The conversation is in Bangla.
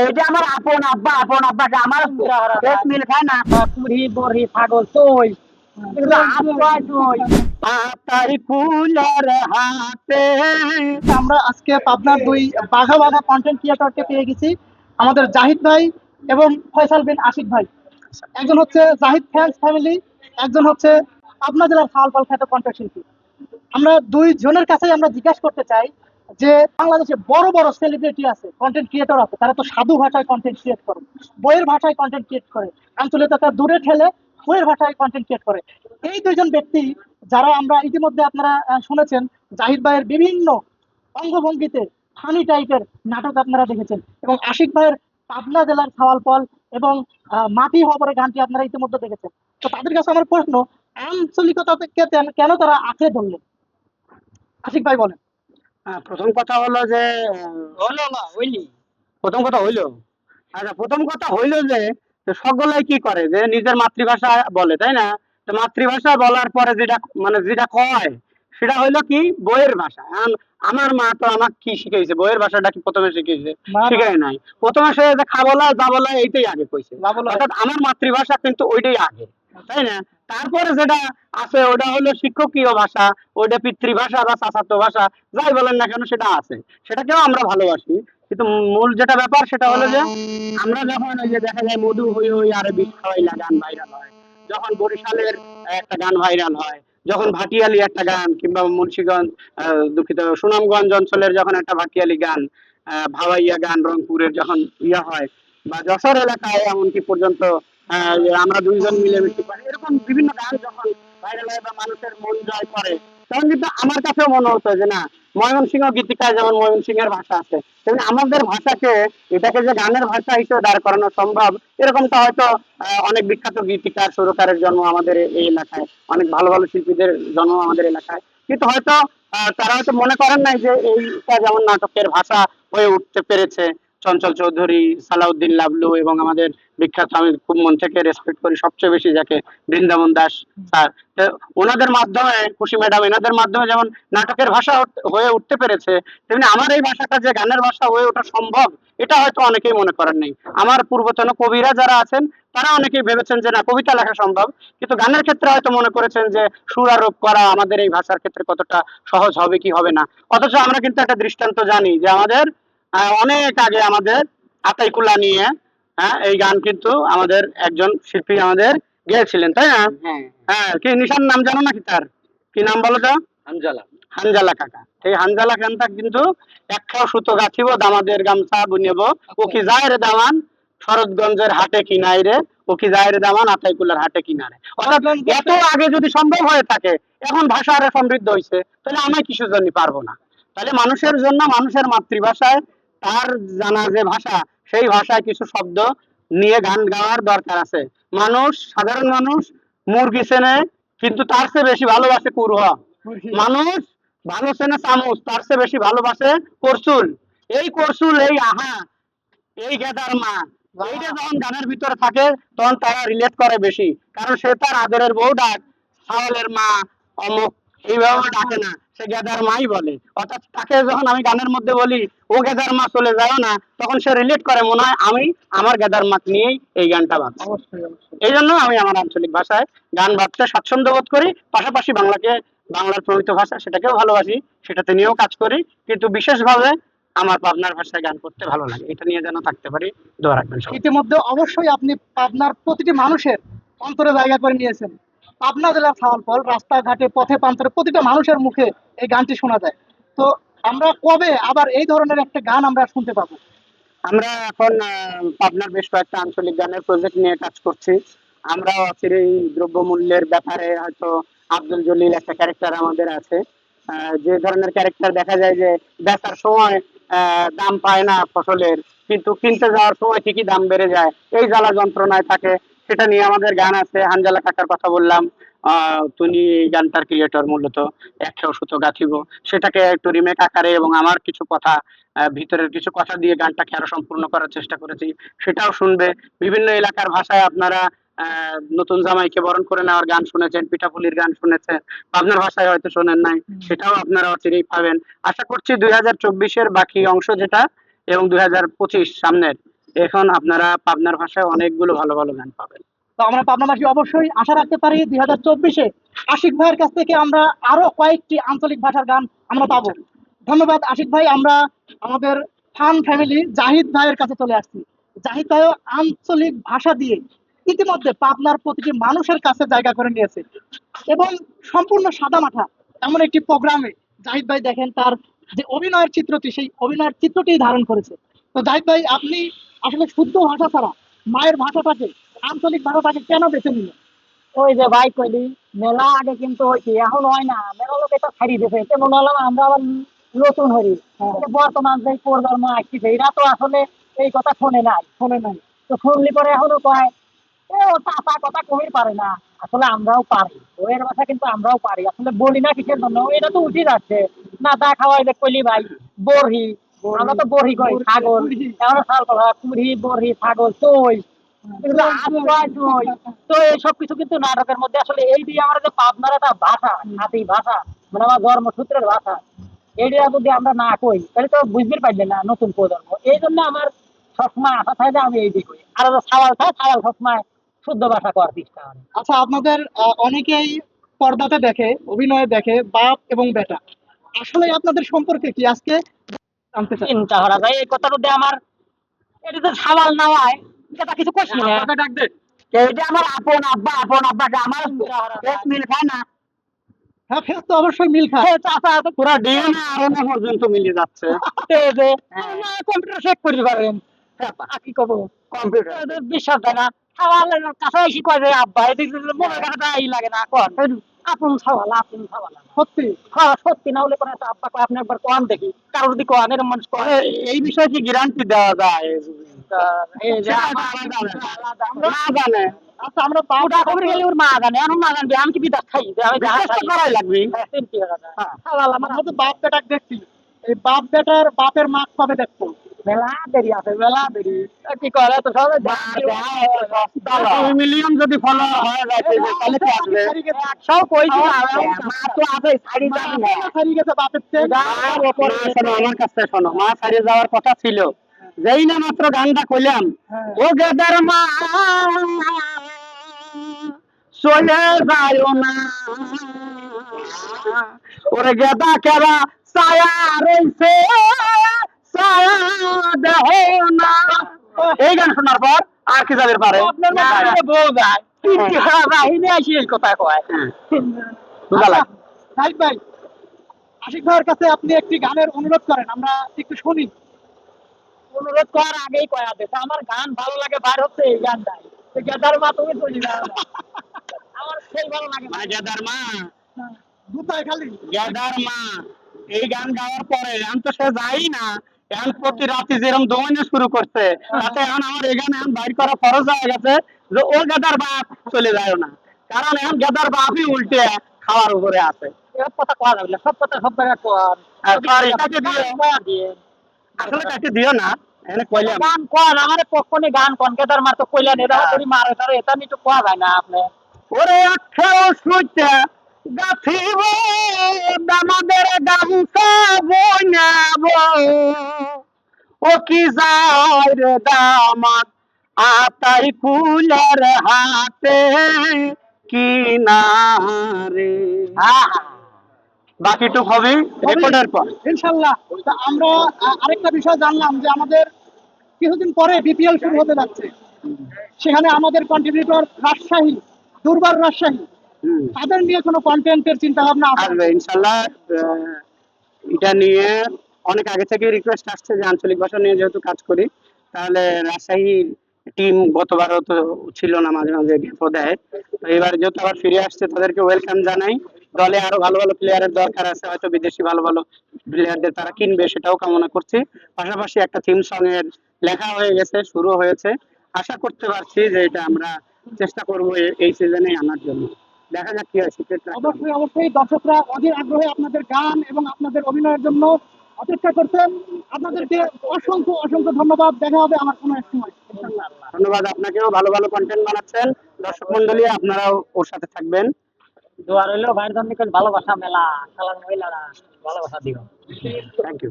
এইটা আমার আপন আব্বা আপন আব্বা যে আমার শেষ মিল খায় না। পুরি বড়ি ছাগল তুই আমরা আজকে পাবনার দুই বাঘা বাঘা কন্টেন্ট ক্রিয়েটরকে পেয়ে গেছি আমাদের জাহিদ ভাই এবং ফয়সাল বিন আশিক ভাই। একজন হচ্ছে জাহিদ ফ্যান্স ফ্যামিলি একজন হচ্ছে পাবনা জেলার ফালফাল খ্যাত কন্টেন্ট শিল্পী। আমরা দুই জনের কাছেই আমরা জিজ্ঞাসা করতে চাই যে বাংলাদেশে বড় বড় সেলিব্রিটি আছে কন্টেন্ট ক্রিয়েটর আছে তারা তো সাধু ভাষায় কন্টেন্ট ক্রিয়েট করে বইয়ের ভাষায় কন্টেন্ট ক্রিয়েট করে আঞ্চলিকতা দূরে ঠেলে বইয়ের ভাষায় কন্টেন্ট ক্রিয়েট করে। এই দুইজন ব্যক্তি যারা আমরা ইতিমধ্যে আপনারা শুনেছেন জাহিদ ভাইয়ের বিভিন্ন অঙ্গভঙ্গিতে ফানি টাইপের নাটক আপনারা দেখেছেন এবং আশিক ভাইয়ের পাবনা জেলার খাওয়ালপল এবং আহ, মাটি হবরে গানটি আপনারা ইতিমধ্যে দেখেছেন। তো তাদের কাছে আমার প্রশ্ন আঞ্চলিকতা কেন তারা আঁকড়ে ধরলেন? আশিক ভাই বলেন। প্রথম কথা হলো যে হলো না হইলি। প্রথম কথা হইল? আচ্ছা প্রথম কথা হইল যে সকলেই কি করে? যে নিজের মাতৃভাষা বলে তাই না? তো মাতৃভাষা বলার পরে যেটা মানে যেটা কয় সেটা হইল কি? বইয়ের ভাষা। আমার মা তো আমাকে কি শিখাইছে? বইয়ের ভাষাটা কি প্রথমে শিখাইছে? মা- শিখাই নাই। প্রথমে সে যে খাবলা যা বলা এইটাই আগে কইছে। অর্থাৎ আমার মাতৃভাষা কিন্তু ওইটাই আগে তাই না? তারপরে যেটা আছে, ওটা হলো শিক্ষকীয় ভাষা, ওইটা পিতৃভাষা বা চাচাতো ভাষা, যাই বলেন না কেন সেটা আছে। সেটাকেও আমরা ভালোবাসি। কিন্তু মূল যেটা ব্যাপার সেটা হলো যে, আমরা যখন ওই যে দেখা যায় মধু হই হই আরে বিষ খাওয়াইলা, গান ভাইরাল হয়। যখন বরিশালের একটা গান ভাইরাল হয়, যখন ভাটিয়ালি একটা গান, কিংবা মুন্সিগঞ্জ দুঃখিত, সুনামগঞ্জ অঞ্চলের যখন একটা ভাটিয়ালি গান ভাওয়াইয়া গান, রংপুরের যখন ইয়া হয়, বা যশোর এলাকায় এমনকি পর্যন্ত আমরা দুইজন মিলেমিশে পারি। এরকম বিভিন্ন গান যখন ভাইরাল হয় বা মানুষের মন জয় করে তখন কিন্তু আমার কাছেও মনে হতো যে না ময়মনসিংহ গীতিকায় যেমন ময়মনসিংহের ভাষা আছে তেমনি আমাদের ভাষাকে এটাকে যে গানের ভাষা হিসেবে দাঁড় করানো সম্ভব এরকমটা হয়তো অনেক বিখ্যাত গীতিকার সুরকারের জন্ম আমাদের এই এলাকায় অনেক ভালো ভালো শিল্পীদের জন্ম আমাদের এলাকায়। কিন্তু হয়তো আহ, তারা হয়তো মনে করেন নাই যে এইটা যেমন নাটকের ভাষা হয়ে উঠতে পেরেছে চঞ্চল চৌধুরী, সালাউদ্দিন লাবলু এবং আমাদের বিখ্যাত, আমি খুব মন থেকে রেসপেক্ট করি সবচেয়ে বেশি যাকে বৃন্দাবন দাস স্যার। ওনাদের মাধ্যমে, খুশি ম্যাডাম এনাদের মাধ্যমে যেমন নাটকের ভাষা হয়ে উঠতে পেরেছে, তেমনি আমার এই ভাষাটা যে গানের ভাষা হয়ে ওঠা সম্ভব, এটা হয়তো অনেকেই মনে করেন নাই। আমার পূর্বতন কবিরা যারা আছেন, তারা অনেকেই ভেবেছেন যে না, কবিতা লেখা সম্ভব, কিন্তু গানের ক্ষেত্রে হয়তো মনে করেছেন যে সুর আরোপ করা আমাদের এই ভাষার ক্ষেত্রে কতটা সহজ হবে কি হবে না। অথচ আমরা কিন্তু একটা দৃষ্টান্ত জানি যে আমাদের অনেক আগে আমাদের আতাইকুলা নিয়ে হ্যাঁ এই গান কিন্তু আমাদের একজন শিল্পী আমাদের গেয়েছিলেন তাই না? হ্যাঁ। কি নিশান নাম জানো নাকি তার? কি নাম বলো তো? হানজালা। হানজালা কাকা। এই হানজালা গানটা কিন্তু একশো সুতো গাঁথিব দামাদের গামছা বুনিব। ও কি যায় রে দামান? শরৎগঞ্জের হাটে কিনাই রে ও কি যায় রে দামান? আতাইকুলার হাটে কিনারে। অর্থাৎ এত আগে যদি সম্ভব হয়ে থাকে এখন ভাষা আরে সমৃদ্ধ হয়েছে তাহলে আমি কিসের জন্য পারব না। তাহলে মানুষের জন্য মানুষের মাতৃভাষায় তার জানা যে ভাষা সেই ভাষায় কিছু শব্দ নিয়ে গান গাওয়ার দরকার আছে। মানুষ সাধারণ মানুষ মুরগি চেনে কিন্তু তার চেয়ে বেশি ভালোবাসে কুরহ। মানুষ ভালো চেনে চামচ তার চেয়ে বেশি ভালোবাসে করসুল এই করসুল এই আহা এই গেদার মা এইটা যখন গানের ভিতরে থাকে তখন তারা রিলেট করে বেশি। কারণ সে তার আদরের বউ ডাক সাওয়ালের মা অমুক এইভাবে ডাকে না। সে গেদার মাই বলে। অর্থাৎ তাকে যখন আমি গানের মধ্যে বলি ও গেদার মা চলে যাও না তখন সে রিলেট করে মনে হয় আমি আমার গেদার মাক নিয়েই এই গানটা ভাবছি এই জন্য আমি আমার আঞ্চলিক ভাষায় গান ভাবতে স্বাচ্ছন্দ্য বোধ করি। পাশাপাশি বাংলাকে বাংলার প্রমিত ভাষা সেটাকেও ভালোবাসি সেটাতে নিয়েও কাজ করি। কিন্তু বিশেষভাবে আমার পাবনার ভাষায় গান করতে ভালো লাগে। এটা নিয়ে যেন থাকতে পারি দোয়া রাখবেন ইতিমধ্যে অবশ্যই আপনি পাবনার প্রতিটি মানুষের অন্তরে জায়গা করে নিয়েছেন। পাবনা জেলার খাওয়ালপল রাস্তাঘাটে, পথে প্রান্তরে প্রতিটা মানুষের মুখে এই গানটি শোনা যায়। তো আমরা কবে আবার এই ধরনের একটা গান আমরা শুনতে পাবো? আমরা এখন পাবনার বেশ কয়েকটা আঞ্চলিক গানের প্রজেক্ট নিয়ে কাজ করছি। আমরা অচিরেই দ্রব্যমূল্যের ব্যাপারে, হয়তো আব্দুল জলিল একটা ক্যারেক্টার আমাদের আছে। যে ধরনের ক্যারেক্টার দেখা যায় যে বেচার সময় দাম পায় না ফসলের, কিন্তু কিনতে যাওয়ার সময় ঠিকই দাম বেড়ে যায়। এই জ্বালা যন্ত্রণায় থাকে সেটা নিয়ে আমাদের গান আছে হানজালা কাকার কথা বললাম এই গানটার ক্রিয়েটর মূলত একশো সুতো গাঁথিব। সেটাকে একটু রিমেক আকারে এবং আমার কিছু কথা ভিতরের কিছু কথা দিয়ে গানটাকে আরও সম্পূর্ণ করার চেষ্টা করেছি সেটাও শুনবে। বিভিন্ন এলাকার ভাষায় আপনারা আহ, নতুন জামাইকে বরণ করে নেওয়ার গান শুনেছেন পিঠাপুলির গান শুনেছেন আপনার ভাষায় হয়তো শোনেন নাই সেটাও আপনারা অচিরেই পাবেন। আশা করছি দুই হাজার চব্বিশের বাকি অংশ যেটা এবং দুই হাজার পঁচিশ সামনের এখন আপনারা পাবনার ভাষায় অনেকগুলো ভালো ভালো গান পাবেন। তো আমরা পাবনাবাসী অবশ্যই আশা রাখতে পারি দুই হাজার চব্বিশে আশিক ভাইয়ের কাছ থেকে আমরা আরও কয়েকটি আঞ্চলিক ভাষার গান আমরা পাবো। ধন্যবাদ আশিক ভাই, আমরা আমাদের ফান ফ্যামিলি জাহিদ ভাইয়ের কাছে চলে আসছি। জাহিদ ভাইও আঞ্চলিক ভাষা দিয়ে ইতিমধ্যে পাবনার প্রতিটি মানুষের কাছে জায়গা করে নিয়েছে এবং সম্পূর্ণ সাদামাঠা এমন একটি প্রোগ্রামে জাহিদ ভাই দেখেন তার যে অভিনয়ের চিত্রটি, সেই অভিনয়ের চিত্রটি ধারণ করেছে। তো জাহিদ ভাই, আপনি আসলে শুদ্ধ ভাষা ছাড়া মায়ের ভাষাটাকে আঞ্চলিক ভাষাটাকে কেন বেছে নিলেন ওই যে ভাই কইলি মেলা আগে কিন্তু হইছে এখন হয় না মেলা লোক এটা ছাড়ি দিছে। তেমন হলাম আমরা আবার নতুন হরি। বর্তমান যে প্রজন্ম আসছে এরা তো আসলে এই কথা শোনে নাই শোনে নাই। তো শুনলি পরে এখনও কয় এ ও চাপা কথা কমির পারে না। আসলে আমরাও পারি। ওয়ের ভাষা কিন্তু আমরাও পারি। আসলে বলি না কিসের জন্য? এটা তো উঠে যাচ্ছে। না দা খাওয়াই যে কইলি ভাই বরহি আমরা তো বরহি কই ছাগল। এখন শাল কলা কুড়ি বরহি ছাগল চই। এগুলো আত্মা চই। তো কিছু কিন্তু নাটকের মধ্যে আসলে এই দিয়ে আমার যে পাবনার একটা ভাষা হাতি ভাষা মানে আমার জন্মসূত্রের ভাষা এইটা যদি আমরা না কই তাহলে তো বুঝতে পারবে না নতুন প্রজন্ম। এই জন্য আমার সবসময় আশা থাকে যে আমি এই দিকে কই। আর সাওয়াল থাকে সাওয়াল সবসময় শুদ্ধ ভাষা করার চেষ্টা করে। আচ্ছা আপনাদের অনেকেই পর্দাতে দেখে অভিনয়ে দেখে বাপ এবং বেটা। আসলে আপনাদের সম্পর্কে কি? আজকে চিন্তা করা যায় এই কথাটা দিয়ে আমার এটা তো সাওয়াল না হয় এটা কিছু কইছি না। ডাক দে। এইটা আমার আপন আব্বা আপন আব্বাকে আমার মিল খায় না। হ্যাঁ ফেস তো অবশ্যই মিল খায়। চাচা তো পুরা ডিএনএ আরএনএ পর্যন্ত মিলে যাচ্ছে। এই যে কম্পিউটার চেক পারেন। কি কম্পিউটার। বিশ্বাস হয় না। সাওয়ালের কাছে এসে কয় যে আব্বা এদিক দিয়ে মনের ই লাগে না কন। আপন সাওয়াল আপন সাওয়াল সত্যি? হ্যাঁ সত্যি। না হলে আব্বা আপনি একবার কন দেখি। কারোর দিকে মানুষ কয় এই বিষয়ে কি গ্যারান্টি দেওয়া যায়। না জানে। আচ্ছা আমরা বাপ ওটা খবর গেলে ওর মা জানে এখন মা জানবে আমি কি খাই? আমি। করাই লাগবে। হ্যাঁ, আমার বাপ বেটাক দেখছি। এই বাপ বেটার বাপের মাক পাবে দেখব? মেলা দেরি আছে মেলা দেরি কি করে? তো মিলিয়ন যদি ফলো হয়ে তাহলে কি আসবে? একশো কইছি মা তো আছে ছাড়ি যাবে না। হারিয়ে গেছে বাপের শোনো, আমার কাছে শোনো। মা ছাড়িয়ে যাওয়ার কথা ছিল। যেই না মাত্র গানটা কইলাম হ্যাঁ। ও গেদার মা চলে যায় না। ওরে গেদা কেবা ছায়া রইছে। না। এই গান শোনার পর আর কি যাদের পারে? হারা বাহিনী আসি এই কথা কয়। হ্যাঁ, লাগে সাহিদ ভাই আশিক ভাইয়ের কাছে আপনি একটি গানের অনুরোধ করেন আমরা একটু শুনি। অনুরোধ করার আগেই কয়া দিছে আমার গান ভালো লাগে বার হচ্ছে এই গানটাই গেদার মা তুমি চলি না। আমার সেই ভালো লাগে গেদার মা দুটাই খালি। গেদার মা এই গান গাওয়ার পরে আমি তো সে যাই না। এখন প্রতি রাতে যেরকম দমনে শুরু করছে তাতে এখন আমার এখানে এখন বাইর করা ফরজ হয়ে গেছে যে ও গেদার বাপ চলে যায় না। কারণ এখন গেদার বাপই উল্টে খাওয়ার উপরে আছে। কথা কয়া যাবে সব কথা সব জায়গায় কর আর sorry, কাকে দিও? কয়া দিয়ে আসলে কাকে দিও না? গান কন আমার পক্ষনে গান কন গেদার মার তো কইলেন এটা তুমি মারে তারে এটা নিয়ে তো কয়া যায় না আপনি। ওরে আঠারো সুইতে গাথিব দামাদের গামছা বইনাব। ও কি যায় রে দামাত আতাই হাতে কিনারে। বাকিটুক হবে রেকর্ডের পর। ইনশাল্লাহ। আমরা আরেকটা বিষয় জানলাম যে আমাদের কিছুদিন পরে বিপিএল শুরু হতে যাচ্ছে। সেখানে আমাদের কন্ট্রিবিউটর রাজশাহী দুর্বার রাজশাহী। তাদের নিয়ে কোনো কন্টেন্টের চিন্তা ভাবনা আসবে ইনশাল্লাহ এটা নিয়ে অনেক আগে থেকে রিকোয়েস্ট আসছে যে আঞ্চলিক ভাষা নিয়ে যেহেতু কাজ করি তাহলে রাজশাহীর টিম গতবারও তো ছিল না মাঝে মাঝে গ্যাপও দেয়। তো এবার যেহেতু আবার ফিরে আসছে তাদেরকে ওয়েলকাম জানাই। দলে আরও ভালো ভালো প্লেয়ারের দরকার আছে হয়তো বিদেশি ভালো ভালো প্লেয়ারদের তারা কিনবে সেটাও কামনা করছি। পাশাপাশি একটা থিম সং এর লেখা হয়ে গেছে শুরু হয়েছে। আশা করতে পারছি যে এটা আমরা চেষ্টা করব এই সিজনে আনার জন্য। দেখা যাক কি হয় সিক্রেট অবশ্যই অবশ্যই দর্শকরা অধীর আগ্রহে আপনাদের গান এবং আপনাদের অভিনয়ের জন্য অপেক্ষা করছেন। আপনাদেরকে অসংখ্য অসংখ্য ধন্যবাদ। দেখা হবে আমার কোনো এক সময়। ধন্যবাদ আপনাকেও। ভালো ভালো কন্টেন্ট বানাচ্ছেন। দর্শক মন্ডলী আপনারাও ওর সাথে থাকবেন। দোয়া রইল ভাইয়ের জন্য ভালোবাসা মেলা খেলার মহিলারা ভালোবাসা দিও। Thank you